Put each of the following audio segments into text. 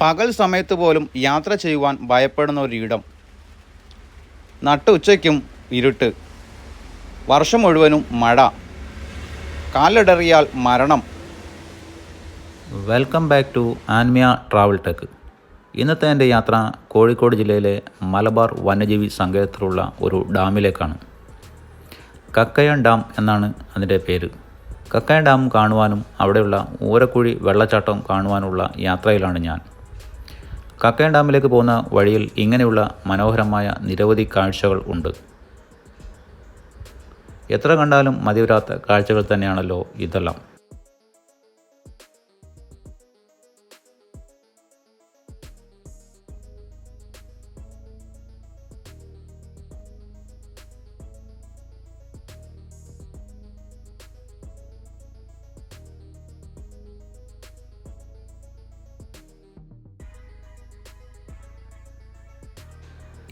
പകൽ സമയത്ത് പോലും യാത്ര ചെയ്യുവാൻ ഭയപ്പെടുന്ന ഒരിടം. നട്ട് ഉച്ചയ്ക്കും ഇരുട്ട്. വർഷം മുഴുവനും മഴ. കാലിടറിയാൽ മരണം. Welcome back to Anmiya travel tech. ഇന്നത്തെ എന്റെ യാത്ര കോഴിക്കോട് ജില്ലയിലെ മലബാർ വന്യജീവി സങ്കേതത്തിലുള്ള ഒരു ഡാമിലേക്കാണ്. കക്കയൻ ഡാം എന്നാണ് അതിന്റെ പേര്. കക്കയൻ ഡാം കാണുവാനും അവിടെയുള്ള ഊരക്കുഴി വെള്ളച്ചാട്ടം കാണുവാനുള്ള യാത്രയിലാണ് ഞാൻ. കക്കയം ഡാമിലേക്ക് പോകുന്ന വഴിയിൽ ഇങ്ങനെയുള്ള മനോഹരമായ നിരവധി കാഴ്ചകൾ ഉണ്ട്. എത്ര കണ്ടാലും മതിവരാത്ത കാഴ്ചകൾ തന്നെയാണല്ലോ ഇതെല്ലാം.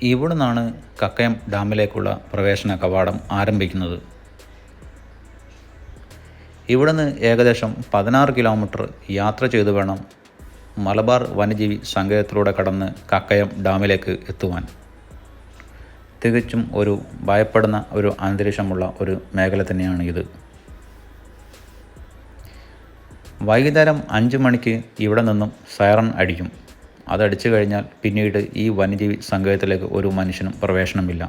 ഇവിടെ നിന്നാണ് കക്കയം ഡാമിലേക്കുള്ള പ്രവേശന കവാടം ആരംഭിക്കുന്നത്. ഇവിടുന്ന് ഏകദേശം പതിനാറ് കിലോമീറ്റർ യാത്ര ചെയ്തു വേണം മലബാർ വന്യജീവി സങ്കേതത്തിലൂടെ കടന്ന് കക്കയം ഡാമിലേക്ക് എത്തുവാൻ. തികച്ചും ഒരു ഭയപ്പെടുന്ന ഒരു അന്തരീക്ഷമുള്ള ഒരു മേഖല തന്നെയാണ് ഇത്. വൈകുന്നേരം അഞ്ച് മണിക്ക് ഇവിടെ നിന്നും സൈറൺ അടിക്കും. അതടിച്ചു കഴിഞ്ഞാൽ പിന്നീട് ഈ വന്യജീവി സങ്കേതത്തിലേക്ക് ഒരു മനുഷ്യനും പ്രവേശനമില്ല.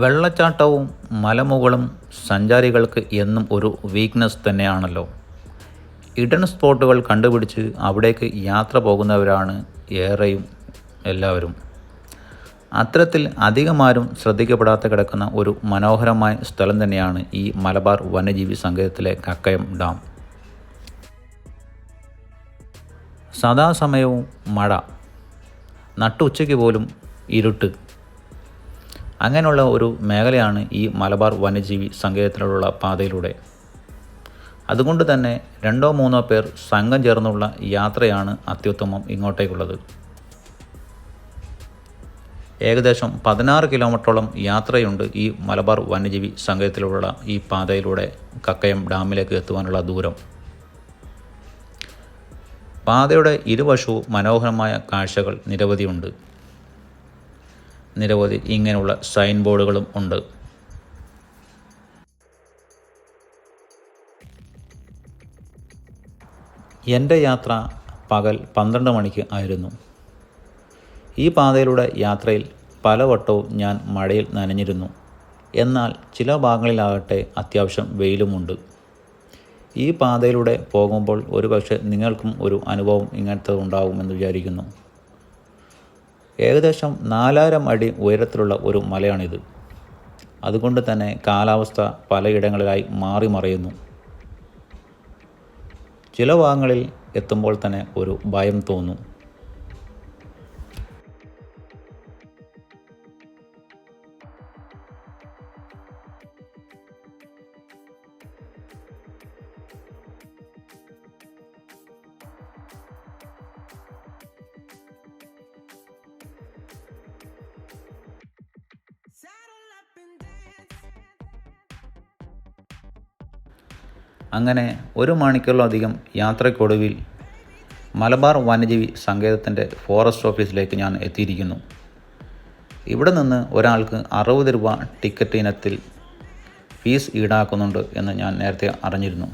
വെള്ളച്ചാട്ടവും മലമുകളും സഞ്ചാരികൾക്ക് എന്നും ഒരു വീക്ക്നെസ് തന്നെയാണല്ലോ. ഇടൻ സ്പോട്ടുകൾ കണ്ടുപിടിച്ച് അവിടേക്ക് യാത്ര പോകുന്നവരാണ് ഏറെയും എല്ലാവരും. അത്തരത്തിൽ അധികമാരും ശ്രദ്ധിക്കപ്പെടാത്ത കിടക്കുന്ന ഒരു മനോഹരമായ സ്ഥലം തന്നെയാണ് ഈ മലബാർ വന്യജീവി സങ്കേതത്തിലെ കക്കയം ഡാം. സദാസമയവും മഴ നട്ടുച്ചയ്ക്ക് പോലും ഇരുട്ട്. അങ്ങനെയുള്ള ഒരു മേഖലയാണ് ഈ മലബാർ വന്യജീവി സങ്കേതത്തിലുള്ള പാതയിലൂടെ. അതുകൊണ്ട് തന്നെ രണ്ടോ മൂന്നോ പേർ സംഘം ചേർന്നുള്ള യാത്രയാണ് അത്യുത്തമം ഇങ്ങോട്ടേക്കുള്ളത്. ഏകദേശം പതിനാറ് കിലോമീറ്ററോളം യാത്രയുണ്ട് ഈ മലബാർ വന്യജീവി സങ്കേതത്തിലുള്ള ഈ പാതയിലൂടെ കക്കയം ഡാമിലേക്ക് എത്തുവാനുള്ള ദൂരം. പാതയുടെ ഇരുവശവും മനോഹരമായ കാഴ്ചകൾ നിരവധിയുണ്ട്. നിരവധി ഇങ്ങനെയുള്ള സൈൻ ബോർഡുകളും ഉണ്ട്. എന്റെ യാത്ര പകൽ പന്ത്രണ്ട് മണിക്ക് ആയിരുന്നു. ഈ പാതയിലൂടെ യാത്രയിൽ പലവട്ടവും ഞാൻ മഴയിൽ നനഞ്ഞിരുന്നു. എന്നാൽ ചില ഭാഗങ്ങളിലാകട്ടെ അത്യാവശ്യം വെയിലുമുണ്ട്. ഈ പാതയിലൂടെ പോകുമ്പോൾ ഒരുപക്ഷെ നിങ്ങൾക്കും ഒരു അനുഭവം ഇങ്ങനത്തെ ഉണ്ടാകുമെന്ന് വിചാരിക്കുന്നു. ഏകദേശം നാലായിരം അടി ഉയരത്തിലുള്ള ഒരു മലയാണിത്. അതുകൊണ്ട് തന്നെ കാലാവസ്ഥ പലയിടങ്ങളിലായി മാറി മറയുന്നു. ചില ഭാഗങ്ങളിൽ എത്തുമ്പോൾ തന്നെ ഒരു ഭയം തോന്നും. അങ്ങനെ ഒരു മണിക്കൂറിലധികം യാത്രയ്ക്കൊടുവിൽ മലബാർ വന്യജീവി സങ്കേതത്തിന്റെ ഫോറസ്റ്റ് ഓഫീസിലേക്ക് ഞാൻ എത്തിയിരിക്കുന്നു. ഇവിടെ നിന്ന് ഒരാൾക്ക് അറുപത് രൂപ ടിക്കറ്റ് ഇനത്തിൽ ഫീസ് ഈടാക്കുന്നുണ്ട് എന്ന് ഞാൻ നേരത്തെ അറിഞ്ഞിരുന്നു.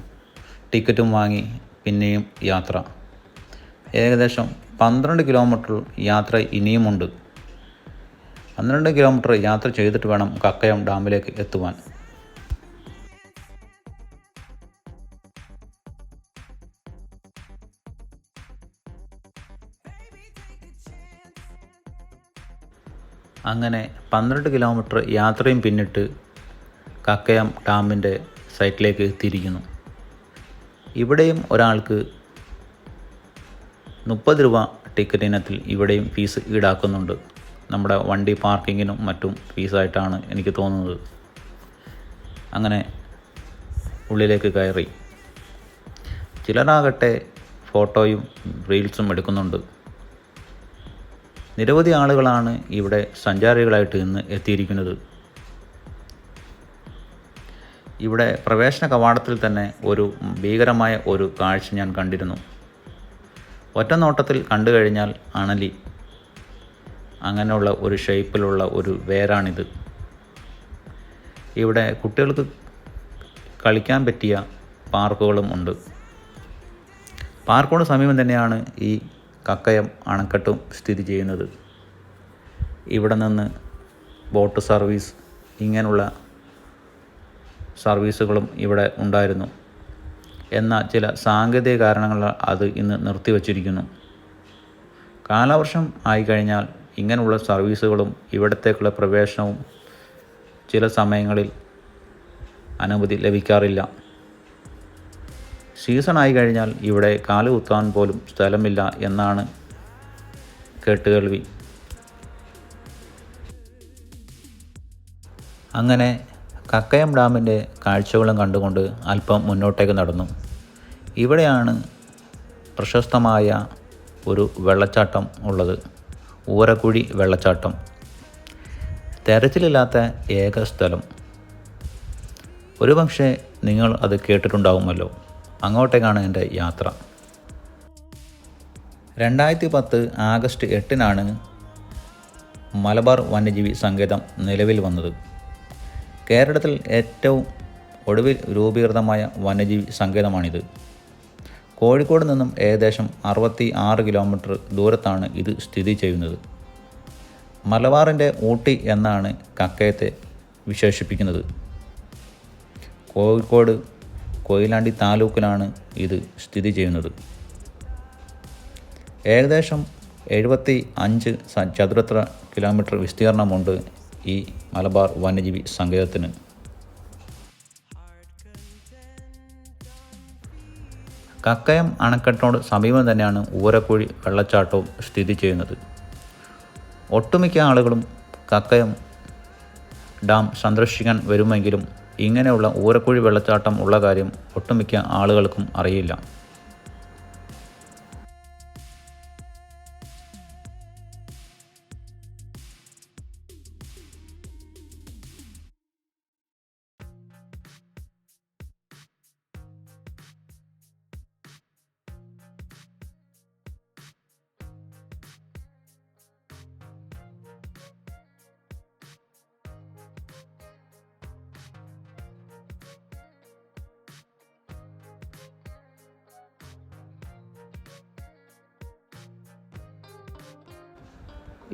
ടിക്കറ്റും വാങ്ങി പിന്നെയും യാത്ര. ഏകദേശം പന്ത്രണ്ട് കിലോമീറ്റർ യാത്ര ഇനിയുമുണ്ട്. പന്ത്രണ്ട് കിലോമീറ്റർ യാത്ര ചെയ്തിട്ട് വേണം കക്കയം ഡാമിലേക്ക് എത്തുവാൻ. അങ്ങനെ പന്ത്രണ്ട് കിലോമീറ്റർ യാത്രയും പിന്നിട്ട് കക്കയം ഡാമിന്റെ സൈറ്റിലേക്ക് എത്തിയിരിക്കുന്നു ഇവിടെയും ഒരാൾക്ക് മുപ്പത് രൂപ ടിക്കറ്റ് ഇനത്തിൽ ഇവിടെയും ഫീസ് ഈടാക്കുന്നുണ്ട്. നമ്മുടെ വണ്ടി പാർക്കിങ്ങിനും മറ്റും ഫീസായിട്ടാണ് എനിക്ക് തോന്നുന്നത്. അങ്ങനെ ഉള്ളിലേക്ക് കയറി. ചിലരാകട്ടെ ഫോട്ടോയും റീൽസും എടുക്കുന്നുണ്ട്. നിരവധി ആളുകളാണ് ഇവിടെ സഞ്ചാരികളായിട്ട് ഇന്ന് എത്തിയിരിക്കുന്നത്. ഇവിടെ പ്രവേശന കവാടത്തിൽ തന്നെ ഒരു ഭീകരമായ ഒരു കാഴ്ച ഞാൻ കണ്ടിരുന്നു. ഒറ്റ നോട്ടത്തിൽ കണ്ടു കഴിഞ്ഞാൽ അണലി. അങ്ങനെയുള്ള ഒരു ഷേപ്പിലുള്ള ഒരു വേരാണിത്. ഇവിടെ കുട്ടികൾക്ക് കളിക്കാൻ പറ്റിയ പാർക്കുകളും ഉണ്ട്. പാർക്കോട് സമീപം തന്നെയാണ് ഈ കക്കയം അണക്കെട്ടും സ്ഥിതി ചെയ്യുന്നത്. ഇവിടെ നിന്ന് ബോട്ട് സർവീസ് ഇങ്ങനെയുള്ള സർവീസുകളും ഇവിടെ ഉണ്ടായിരുന്നു. എന്നാൽ ചില സാങ്കേതിക കാരണങ്ങൾ അത് ഇന്ന് നിർത്തിവച്ചിരിക്കുന്നു. കാലവർഷം ആയിക്കഴിഞ്ഞാൽ ഇങ്ങനെയുള്ള സർവീസുകളും ഇവിടത്തേക്കുള്ള പ്രവേശനവും ചില സമയങ്ങളിൽ അനുമതി ലഭിക്കാറില്ല. സീസൺ ആയി കഴിഞ്ഞാൽ ഇവിടെ കാൽ കുത്താൻ പോലും സ്ഥലമില്ല എന്നാണ് കേട്ടുകേൾവി. അങ്ങനെ കക്കയം ഡാമിന്റെ കാഴ്ചകളും കണ്ടുകൊണ്ട് അല്പം മുന്നോട്ടേക്ക് നടന്നു. ഇവിടെയാണ് പ്രശസ്തമായ ഒരു വെള്ളച്ചാട്ടം ഉള്ളത്. ഊരക്കുഴി വെള്ളച്ചാട്ടം. തെരച്ചിലില്ലാത്ത ഏക സ്ഥലം. ഒരുപക്ഷെ നിങ്ങൾ അത് കേട്ടിട്ടുണ്ടാവുമല്ലോ. അങ്ങോട്ടേക്കാണ് എന്റെ യാത്ര. രണ്ടായിരത്തി പത്ത് ആഗസ്റ്റ് എട്ടിനാണ് മലബാർ വന്യജീവി സങ്കേതം നിലവിൽ വന്നത്. കേരളത്തിൽ ഏറ്റവും ഒടുവിൽ രൂപീകൃതമായ വന്യജീവി സങ്കേതമാണിത്. കോഴിക്കോട് നിന്നും ഏകദേശം അറുപത്തി ആറ് കിലോമീറ്റർ ദൂരത്താണ് ഇത് സ്ഥിതി ചെയ്യുന്നത്. മലബാറിന്റെ ഊട്ടി എന്നാണ് കക്കയത്തെ വിശേഷിപ്പിക്കുന്നത്. കോഴിക്കോട് കൊയിലാണ്ടി താലൂക്കിലാണ് ഇത് സ്ഥിതി ചെയ്യുന്നത്. ഏകദേശം എഴുപത്തി അഞ്ച് ചതുരത്ര കിലോമീറ്റർ വിസ്തീർണമുണ്ട് ഈ മലബാർ വന്യജീവി സങ്കേതത്തിന്. കക്കയം അണക്കെട്ടിനോട് സമീപം തന്നെയാണ് ഊരക്കുഴി വെള്ളച്ചാട്ടവും സ്ഥിതി ചെയ്യുന്നത്. ഒട്ടുമിക്ക ആളുകളും കക്കയം ഡാം സന്ദർശിക്കാൻ വരുമെങ്കിലും ഇങ്ങനെയുള്ള ഊരക്കുഴി വെള്ളച്ചാട്ടം ഉള്ള കാര്യം ഒട്ടുമിക്ക ആളുകൾക്കും അറിയില്ല.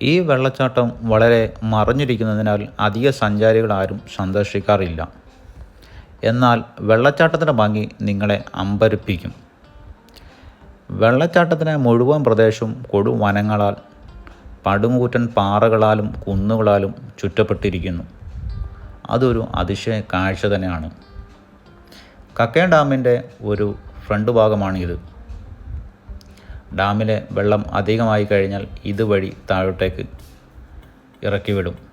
ഈ വെള്ളച്ചാട്ടം വളരെ മറഞ്ഞിരിക്കുന്നതിനാൽ അധിക സഞ്ചാരികൾ ആരും സന്ദർശിക്കാറില്ല. എന്നാൽ വെള്ളച്ചാട്ടത്തിന്റെ ഭംഗി നിങ്ങളെ അമ്പരിപ്പിക്കും. വെള്ളച്ചാട്ടത്തിന് മുഴുവൻ പ്രദേശവും കൊടുവനങ്ങളാൽ പടുകൂറ്റൻ പാറകളാലും കുന്നുകളാലും ചുറ്റപ്പെട്ടിരിക്കുന്നു. അതൊരു അതിശയ കാഴ്ച തന്നെയാണ്. കക്കയം ഡാമിന്റെ ഒരു ഫ്രണ്ട് ഭാഗമാണിത്. ഡാമിലെ വെള്ളം അധികമായി കഴിഞ്ഞാൽ ഇതുവഴി താഴോട്ടേക്ക് ഇറക്കി വിടും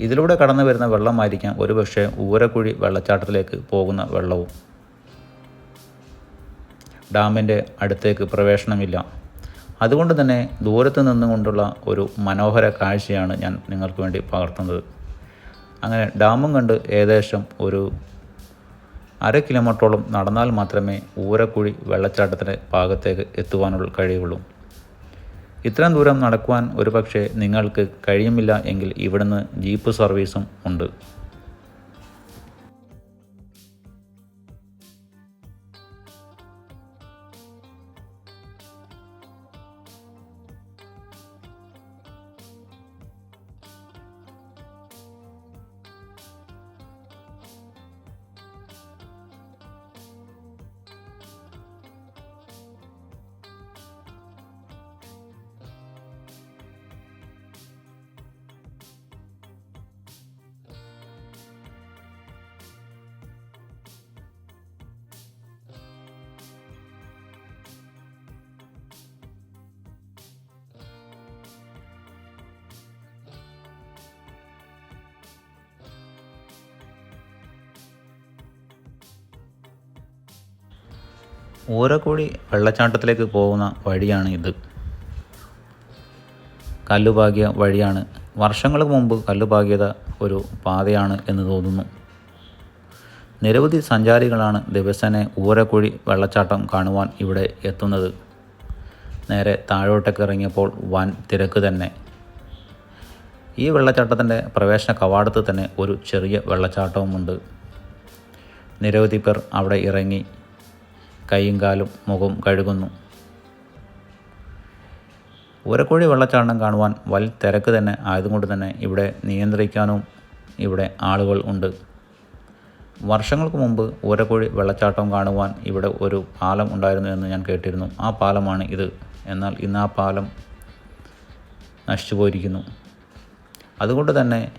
ഇതിലൂടെ കടന്നു വരുന്ന വെള്ളമായിരിക്കാം ഒരുപക്ഷെ ഊരക്കുഴി വെള്ളച്ചാട്ടത്തിലേക്ക് പോകുന്ന വെള്ളവും. ഡാമിന്റെ അടുത്തേക്ക് പ്രവേശനമില്ല. അതുകൊണ്ട് തന്നെ ദൂരത്ത് നിന്നുകൊണ്ടുള്ള ഒരു മനോഹര കാഴ്ചയാണ് ഞാൻ നിങ്ങൾക്ക് വേണ്ടി പകർത്തുന്നത്. അങ്ങനെ ഡാമും കണ്ട് ഏകദേശം ഒരു അര കിലോമീറ്ററോളം നടന്നാൽ മാത്രമേ ഊരക്കുഴി വെള്ളച്ചാട്ടത്തിന്റെ ഭാഗത്തേക്ക് എത്തുവാനുള്ള കഴിയുള്ളൂ. ഇത്രയും ദൂരം നടക്കുവാൻ ഒരുപക്ഷെ നിങ്ങൾക്ക് കഴിയുമില്ല എങ്കിൽ ഇവിടുന്ന് ജീപ്പ് സർവീസും ഉണ്ട്. ഊരക്കുഴി വെള്ളച്ചാട്ടത്തിലേക്ക് പോകുന്ന വഴിയാണ് ഇത്. കല്ലുപാകിയ വഴിയാണ്. വർഷങ്ങൾക്ക് മുമ്പ് കല്ലുപാകിയത ഒരു പാതയാണ് എന്ന് തോന്നുന്നു. നിരവധി സഞ്ചാരികളാണ് ദിവസേന ഊരക്കുഴി വെള്ളച്ചാട്ടം കാണുവാൻ ഇവിടെ എത്തുന്നത്. നേരെ താഴോട്ടേക്ക് ഇറങ്ങിയപ്പോൾ വൻ തിരക്ക് തന്നെ. ഈ വെള്ളച്ചാട്ടത്തിന്റെ പ്രവേശന കവാടത്ത് തന്നെ ഒരു ചെറിയ വെള്ളച്ചാട്ടവുമുണ്ട്. നിരവധി പേർ അവിടെ ഇറങ്ങി കൈയും കാലും മുഖവും കഴുകുന്നു. ഊരക്കുഴി വെള്ളച്ചാട്ടം കാണുവാൻ വൽ തിരക്ക് തന്നെ ആയതുകൊണ്ട് തന്നെ ഇവിടെ നിയന്ത്രിക്കാനും ഇവിടെ ആളുകൾ ഉണ്ട്. വർഷങ്ങൾക്ക് മുമ്പ് ഊരക്കുഴി വെള്ളച്ചാട്ടം കാണുവാൻ ഇവിടെ ഒരു പാലം ഉണ്ടായിരുന്നു എന്ന് ഞാൻ കേട്ടിരുന്നു. ആ പാലമാണ് ഇത്. എന്നാൽ ഇന്ന് ആ പാലം നശിച്ചു പോയിരിക്കുന്നു. അതുകൊണ്ട് തന്നെ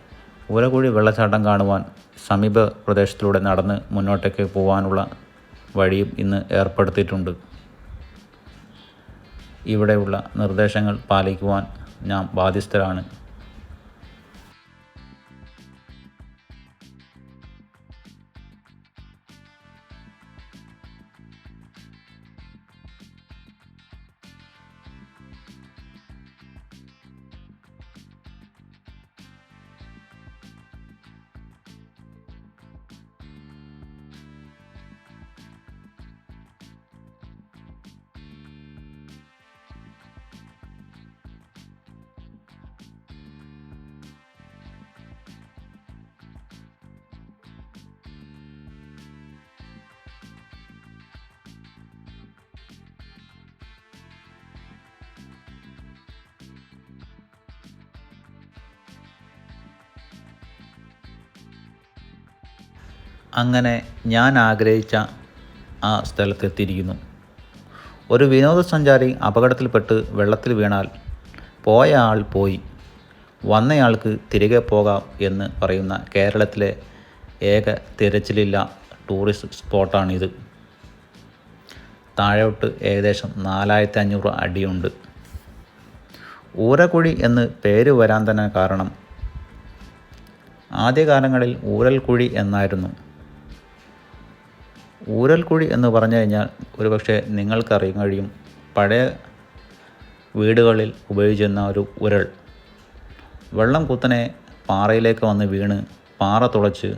ഊരക്കുഴി വെള്ളച്ചാട്ടം കാണുവാൻ സമീപ പ്രദേശത്തിലൂടെ നടന്ന് മുന്നോട്ടേക്ക് പോകാനുള്ള വഴിയും ഇന്ന് ഏർപ്പെടുത്തിയിട്ടുണ്ട്. ഇവിടെയുള്ള നിർദ്ദേശങ്ങൾ പാലിക്കുവാൻ നാം ബാധ്യസ്ഥരാണ്. അങ്ങനെ ഞാൻ ആഗ്രഹിച്ച ആ സ്ഥലത്തെത്തിയിരിക്കുന്നു ഒരു വിനോദസഞ്ചാരി അപകടത്തിൽപ്പെട്ട് വെള്ളത്തിൽ വീണാൽ പോയ ആൾ പോയി. വന്നയാൾക്ക് തിരികെ പോകാം എന്ന് പറയുന്ന കേരളത്തിലെ ഏക തിരച്ചിലില്ല ടൂറിസ്റ്റ് സ്പോട്ടാണിത്. താഴോട്ട് ഏകദേശം നാലായിരത്തി അഞ്ഞൂറ് അടിയുണ്ട്. ഊരക്കുഴി എന്ന് പേര് വരാൻ തന്നെ കാരണം. ആദ്യകാലങ്ങളിൽ ഊരൽക്കുഴി എന്നായിരുന്നു. ഊരൽക്കുഴി എന്ന് പറഞ്ഞു കഴിഞ്ഞാൽ ഒരുപക്ഷെ നിങ്ങൾക്കറിയാൻ കഴിയും. പഴയ വീടുകളിൽ ഉപയോഗിച്ചിരുന്ന ഒരു ഉരൽ വെള്ളം കുത്തനെ പാറയിലേക്ക് വന്ന് വീണ് പാറ തുളച്ച്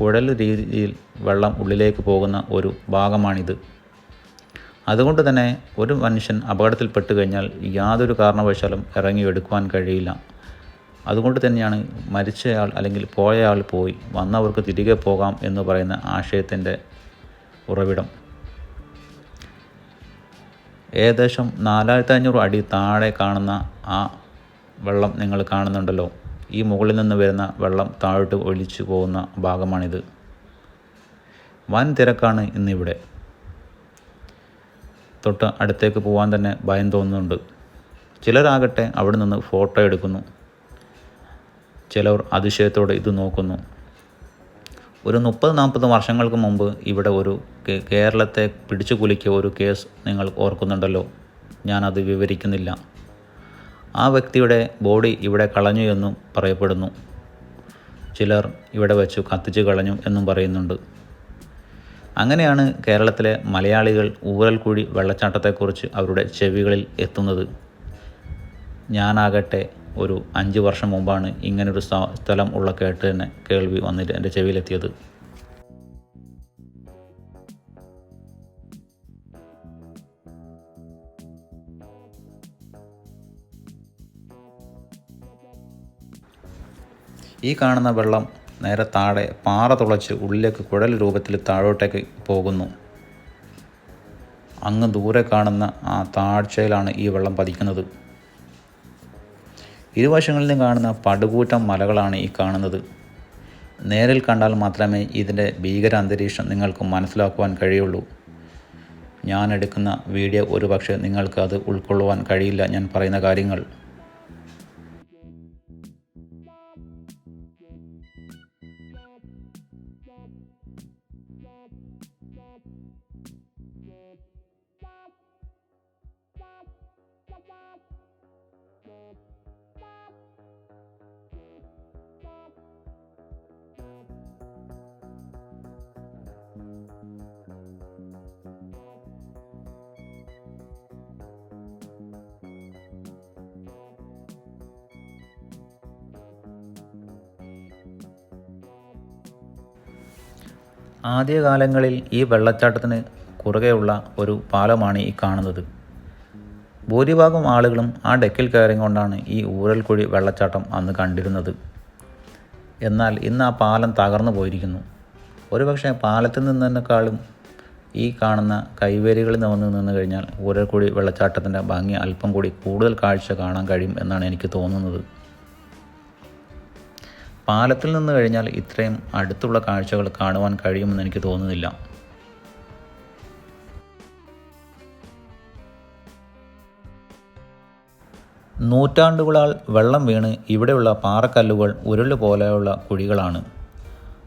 കുഴൽ രീതിയിൽ വെള്ളം ഉള്ളിലേക്ക് പോകുന്ന ഒരു ഭാഗമാണിത്. അതുകൊണ്ട് തന്നെ ഒരു മനുഷ്യൻ അപകടത്തിൽപ്പെട്ട് കഴിഞ്ഞാൽ യാതൊരു കാരണവശാലും ഇറങ്ങി എടുക്കുവാൻ കഴിയില്ല. അതുകൊണ്ട് തന്നെയാണ് മരിച്ചയാൾ അല്ലെങ്കിൽ പോയയാൾ പോയി വന്നവർക്ക് തിരികെ പോകാം എന്ന് പറയുന്ന ആശയത്തിന്റെ ഉറവിടം. ഏകദേശം നാലായിരത്തി അഞ്ഞൂറ് അടി താഴെ കാണുന്ന ആ വെള്ളം നിങ്ങൾ കാണുന്നുണ്ടല്ലോ. ഈ മുകളിൽ നിന്ന് വരുന്ന വെള്ളം താഴോട്ട് ഒലിച്ചു പോകുന്ന ഭാഗമാണിത്. വൻ തിരക്കാണ് ഇന്നിവിടെ. തൊട്ട് അടുത്തേക്ക് പോകാൻ തന്നെ ഭയം തോന്നുന്നുണ്ട്. ചിലരാകട്ടെ അവിടെ നിന്ന് ഫോട്ടോ എടുക്കുന്നു. ചിലർ അതിശയത്തോടെ ഇത് നോക്കുന്നു. ഒരു മുപ്പത് നാൽപ്പത് വർഷങ്ങൾക്ക് മുമ്പ് ഇവിടെ ഒരു കേരളത്തെ പിടിച്ചു കുലുക്കിയ ഒരു കേസ് നിങ്ങൾ ഓർക്കുന്നുണ്ടല്ലോ. ഞാനത് വിവരിക്കുന്നില്ല. ആ വ്യക്തിയുടെ ബോഡി ഇവിടെ കളഞ്ഞു എന്നും പറയപ്പെടുന്നു. ചിലർ ഇവിടെ വെച്ചു കത്തിച്ചു കളഞ്ഞു എന്നും പറയുന്നുണ്ട്. അങ്ങനെയാണ് കേരളത്തിലെ മലയാളികൾ ഊരൽക്കുഴി വെള്ളച്ചാട്ടത്തെക്കുറിച്ച് അവരുടെ ചെവികളിൽ എത്തുന്നത്. ഞാനാകട്ടെ ഒരു അഞ്ച് വർഷം മുമ്പാണ് ഇങ്ങനൊരു സ്ഥ- സ്ഥലം ഉള്ള കേട്ട് തന്നെ കേൾവി വന്നിട്ട് എന്റെ ചെവിയിലെത്തിയത്. ഈ കാണുന്ന വെള്ളം നേരെ താഴെ പാറ തുളച്ച് ഉള്ളിലേക്ക് കുഴൽ രൂപത്തിൽ താഴോട്ടേക്ക് പോകുന്നു. അങ്ങ് ദൂരെ കാണുന്ന ആ താഴ്ചയിലാണ് ഈ വെള്ളം പതിക്കുന്നത്. ഇരുവശങ്ങളിൽ നിന്ന് കാണുന്ന പടുകൂറ്റം മലകളാണ് ഈ കാണുന്നത്. നേരിൽ കണ്ടാൽ മാത്രമേ ഇതിന്റെ ഭീകര അന്തരീക്ഷം നിങ്ങൾക്ക് മനസ്സിലാക്കുവാൻ കഴിയുള്ളൂ. ഞാൻ എടുക്കുന്ന വീഡിയോ ഒരുപക്ഷെ നിങ്ങൾക്ക് അത് ഉൾക്കൊള്ളുവാൻ കഴിയില്ല ഞാൻ പറയുന്ന കാര്യങ്ങൾ. Bye. ആദ്യകാലങ്ങളിൽ ഈ വെള്ളച്ചാട്ടത്തിന് കുറുകെയുള്ള ഒരു പാലമാണ് ഈ കാണുന്നത്. ഭൂരിഭാഗം ആളുകളും ആ ഡെക്കിൽ കയറി കൊണ്ടാണ് ഈ ഊരൽക്കുഴി വെള്ളച്ചാട്ടം അന്ന് കണ്ടിരുന്നത്. എന്നാൽ ഇന്ന് ആ പാലം തകർന്നു പോയിരിക്കുന്നു. ഒരുപക്ഷെ പാലത്തിൽ നിന്നതിനേക്കാളും ഈ കാണുന്ന കൈവേലികളിൽ നിന്ന് വന്ന് നിന്ന് കഴിഞ്ഞാൽ ഊരൽക്കുഴി വെള്ളച്ചാട്ടത്തിന്റെ ഭംഗി അല്പം കൂടി കൂടുതൽ കാഴ്ച കാണാൻ കഴിയും എന്നാണ് എനിക്ക് തോന്നുന്നത്. പാലത്തിൽ നിന്ന് കഴിഞ്ഞാൽ ഇത്രയും അടുത്തുള്ള കാഴ്ചകൾ കാണുവാൻ കഴിയുമെന്ന് എനിക്ക് തോന്നുന്നില്ല. നൂറ്റാണ്ടുകളാൽ വെള്ളം വീണ് ഇവിടെയുള്ള പാറക്കല്ലുകൾ ഉരുൾ പോലെയുള്ള കുഴികളാണ്.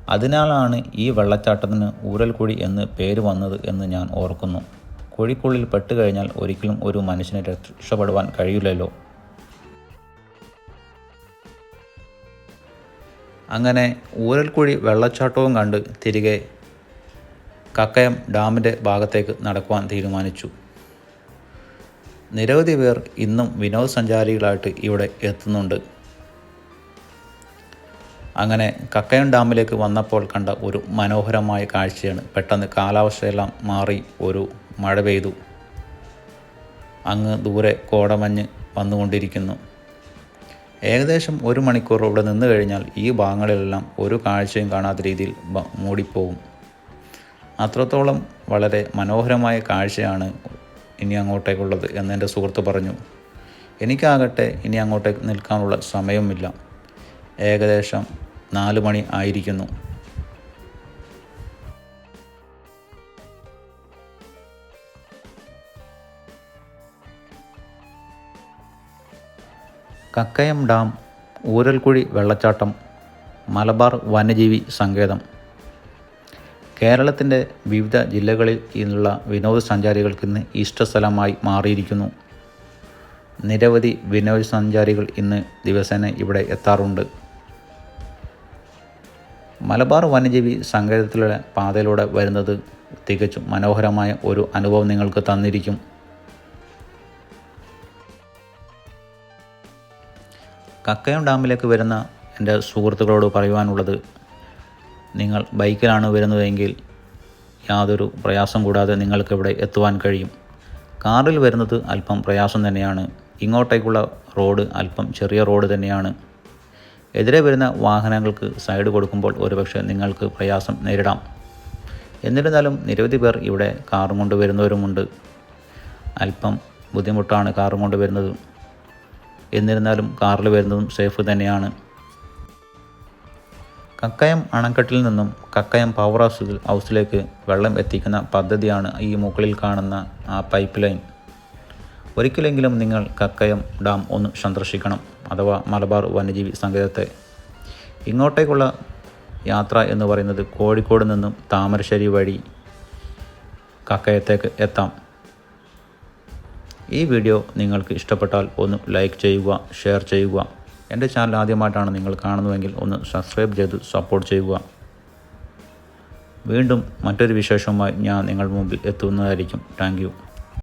അതിനാലാണ് ഈ വെള്ളച്ചാട്ടത്തിന് ഉരൽക്കുഴി എന്ന് പേര് വന്നത് എന്ന് ഞാൻ ഓർക്കുന്നു. കുഴിക്കുള്ളിൽ പെട്ടുകഴിഞ്ഞാൽ ഒരിക്കലും ഒരു മനുഷ്യനെ രക്ഷപ്പെടുവാൻ കഴിയില്ലല്ലോ. അങ്ങനെ ഊരൽക്കുഴി വെള്ളച്ചാട്ടവും കണ്ട് തിരികെ കക്കയം ഡാമിന്റെ ഭാഗത്തേക്ക് നടക്കുവാൻ തീരുമാനിച്ചു. നിരവധി പേർ ഇന്നും വിനോദസഞ്ചാരികളായിട്ട് ഇവിടെ എത്തുന്നുണ്ട്. അങ്ങനെ കക്കയം ഡാമിലേക്ക് വന്നപ്പോൾ കണ്ട ഒരു മനോഹരമായ കാഴ്ചയാണ്. പെട്ടെന്ന് കാലാവസ്ഥയെല്ലാം മാറി ഒരു മഴ പെയ്തു. അങ്ങ് ദൂരെ കോടമഞ്ഞ് വന്നുകൊണ്ടിരിക്കുന്നു. ഏകദേശം ഒരു മണിക്കൂർ ഇവിടെ നിന്ന് കഴിഞ്ഞാൽ ഈ ഭാഗങ്ങളിലെല്ലാം ഒരു കാഴ്ചയും കാണാത്ത രീതിയിൽ മൂടിപ്പോവും. അത്രത്തോളം വളരെ മനോഹരമായ കാഴ്ചയാണ് ഇനി അങ്ങോട്ടേക്കുള്ളത് എന്ന് എന്റെ സുഹൃത്ത് പറഞ്ഞു. എനിക്കാകട്ടെ ഇനി അങ്ങോട്ടേക്ക് നിൽക്കാനുള്ള സമയമില്ല ഏകദേശം നാല് മണി ആയിരിക്കുന്നു. കക്കയം ഡാം ഊരൽക്കുഴി വെള്ളച്ചാട്ടം മലബാർ വന്യജീവി സങ്കേതം. കേരളത്തിന്റെ വിവിധ ജില്ലകളിൽ നിന്നുള്ള വിനോദസഞ്ചാരികൾക്ക് ഇന്ന് ഇഷ്ടസ്ഥലമായി മാറിയിരിക്കുന്നു. നിരവധി വിനോദസഞ്ചാരികൾ ഇന്ന് ദിവസേന ഇവിടെ എത്താറുണ്ട്. മലബാർ വന്യജീവി സങ്കേതത്തിലുള്ള പാതയിലൂടെ വരുന്നത് തികച്ചും മനോഹരമായ ഒരു അനുഭവം നിങ്ങൾക്ക് തന്നിരിക്കും. കക്കയം ഡാമിലേക്ക് വരുന്ന എന്റെ സുഹൃത്തുക്കളോട് പറയുവാനുള്ളത് നിങ്ങൾ ബൈക്കിലാണ് വരുന്നതെങ്കിൽ യാതൊരു പ്രയാസം കൂടാതെ നിങ്ങൾക്ക് ഇവിടെ എത്തുവാൻ കഴിയും. കാറിൽ വരുന്നത് അല്പം പ്രയാസം തന്നെയാണ്. ഇങ്ങോട്ടേക്കുള്ള റോഡ് അല്പം ചെറിയ റോഡ് തന്നെയാണ്. എതിരെ വരുന്ന വാഹനങ്ങൾക്ക് സൈഡ് കൊടുക്കുമ്പോൾ ഒരുപക്ഷെ നിങ്ങൾക്ക് പ്രയാസം നേരിടാം. എന്നിരുന്നാലും നിരവധി പേർ ഇവിടെ കാറും കൊണ്ട് വരുന്നവരുമുണ്ട്. അല്പം ബുദ്ധിമുട്ടാണ് കാറും കൊണ്ട് വരുന്നത്. എന്നിരുന്നാലും കാറിൽ വരുന്നതും സേഫ് തന്നെയാണ്. കക്കയം അണക്കെട്ടിൽ നിന്നും കക്കയം പവർ ഹൗസ് ഹൗസിലേക്ക് വെള്ളം എത്തിക്കുന്ന പദ്ധതിയാണ് ഈ മുകളിൽ കാണുന്ന ആ പൈപ്പ് ലൈൻ ഒരിക്കലെങ്കിലും നിങ്ങൾ കക്കയം ഡാം ഒന്ന് സന്ദർശിക്കണം അഥവാ മലബാർ വന്യജീവി സങ്കേതത്തെ. ഇങ്ങോട്ടേക്കുള്ള യാത്ര എന്ന് പറയുന്നത് കോഴിക്കോട് നിന്നും താമരശ്ശേരി വഴി കക്കയത്തേക്ക് എത്താം. ഈ വീഡിയോ നിങ്ങൾക്ക് ഇഷ്ടപ്പെട്ടാൽ ഒന്ന് ലൈക്ക് ചെയ്യുക ഷെയർ ചെയ്യുക. എന്റെ ചാനൽ ആദ്യമായിട്ടാണ് നിങ്ങൾ കാണുന്നതെങ്കിൽ ഒന്ന് സബ്സ്ക്രൈബ് ചെയ്ത് സപ്പോർട്ട് ചെയ്യുക. വീണ്ടും മറ്റൊരു വിശേഷവുമായി ഞാൻ നിങ്ങളുടെ മുമ്പിൽ എത്തുന്നതായിരിക്കും. താങ്ക്